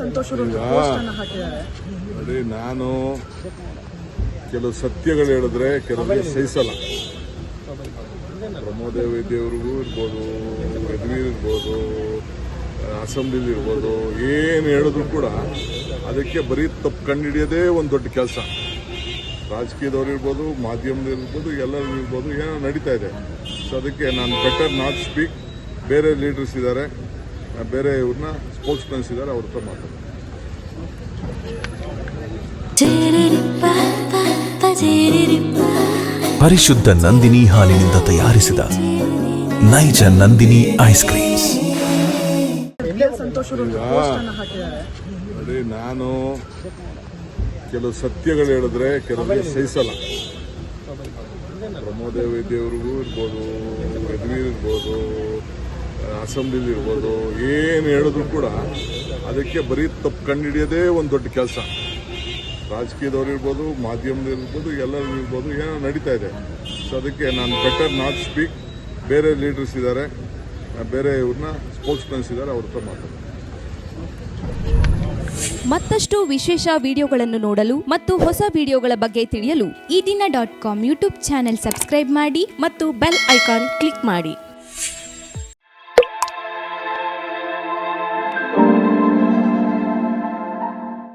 ಸಂತೋಷ್ ನೋಡಿ ನಾನು ಕೆಲವು ಸತ್ಯಗಳು ಹೇಳಿದ್ರೆ ಕೆಲವರಿಗೆ ಸಹಿಸಲ್ಲ. ಪ್ರಮೋದ ವೈದ್ಯವ್ರಿಗೂ ಇರ್ಬೋದು ಯದುವೀರ್ ಇರ್ಬೋದು ಅಸೆಂಬ್ಲಿಲಿ ಇರ್ಬೋದು ಏನು ಹೇಳಿದ್ರು ಕೂಡ ಅದಕ್ಕೆ ಬರೀ ತಪ್ಪು ಕಂಡುಹಿಡಿಯೋದೇ ಒಂದು ದೊಡ್ಡ ಕೆಲಸ. ರಾಜಕೀಯದವ್ರು ಇರ್ಬೋದು ಮಾಧ್ಯಮದಲ್ಲಿರ್ಬೋದು ಇರ್ಬೋದು ಎಲ್ಲರೂ ಇರ್ಬೋದು ಏನೋ ನಡೀತಾ ಇದೆ. ಸೊ ಅದಕ್ಕೆ ನಾನು ಬೆಟರ್ ನಾಟ್ ಸ್ಪೀಕ್ ಬೇರೆ ಲೀಡರ್ಸ್ ಇದ್ದಾರೆ. ಬೇರೆ ಇವ್ರನ್ನ ಸ್ಪೋರ್ಟ್ಸ್ ಮೆನ್ಸ್ ಇದ್ದಾರೆ ಅವ್ರ ಹತ್ರ ಮಾತಾಡ್ತಾರೆ ಪರಿಶುದ್ಧ ನಂದಿನಿ ಹಾಲಿನಿಂದ ತಯಾರಿಸಿದ ನೈಜ ನಂದಿನಿ ಐಸ್ ಕ್ರೀಮ್ಸ್ ನೋಡಿ ನಾನು ಕೆಲವು ಸತ್ಯಗಳು ಹೇಳಿದ್ರೆ ಕೆಲವರಿಗೆ ಸಹಿಸಲ್ಲ. ಪ್ರಮೋದೇವಿ ವೈದ್ಯವ್ರಿಗೂ ಇರ್ಬೋದು ಯದುವೀರ್ ಇರ್ಬೋದು ಅಸೆಂಬ್ಲಿಲಿ ಇರ್ಬೋದು, ಏನು ಹೇಳಿದ್ರು ಕೂಡ ಅದಕ್ಕೆ ಬರೀ ತಪ್ಪು ಕಂಡುಹಿಡಿಯೋದೇ ಒಂದು ದೊಡ್ಡ ಕೆಲಸ. ರಾಜಕೀಯದವ್ರು ಇರ್ಬೋದು, ಮಾಧ್ಯಮದವ್ರು ಇರ್ಬೋದು, ಎಲ್ಲರೂ ಇರ್ಬೋದು, ಏನೋ ನಡೀತಾ ಇದೆ. ಸೊ ಅದಕ್ಕೆ ನಾನು ಬೆಟರ್ ನಾಟ್ ಸ್ಪೀಕ್ ಬೇರೆ ಲೀಡರ್ಸ್ ಇದ್ದಾರೆ. ಬೇರೆ ಇವ್ರನ್ನ ಸ್ಪೋರ್ಟ್ಸ್ ಮೆನ್ಸ್ ಇದ್ದಾರೆ, ಅವ್ರ ಹತ್ರ ಮಾತಾಡ್ತಾರೆ ಮತ್ತಷ್ಟು ವಿಶೇಷ ವಿಡಿಯೋಗಳನ್ನು ನೋಡಲು ಮತ್ತು ಹೊಸ ವಿಡಿಯೋಗಳ ಬಗ್ಗೆ ತಿಳಿಯಲು Ee Dina dot com YouTube channel subscribe ಮಾಡಿ ಮತ್ತು ಬೆಲ್ ಐಕಾನ್ ಕ್ಲಿಕ್ ಮಾಡಿ.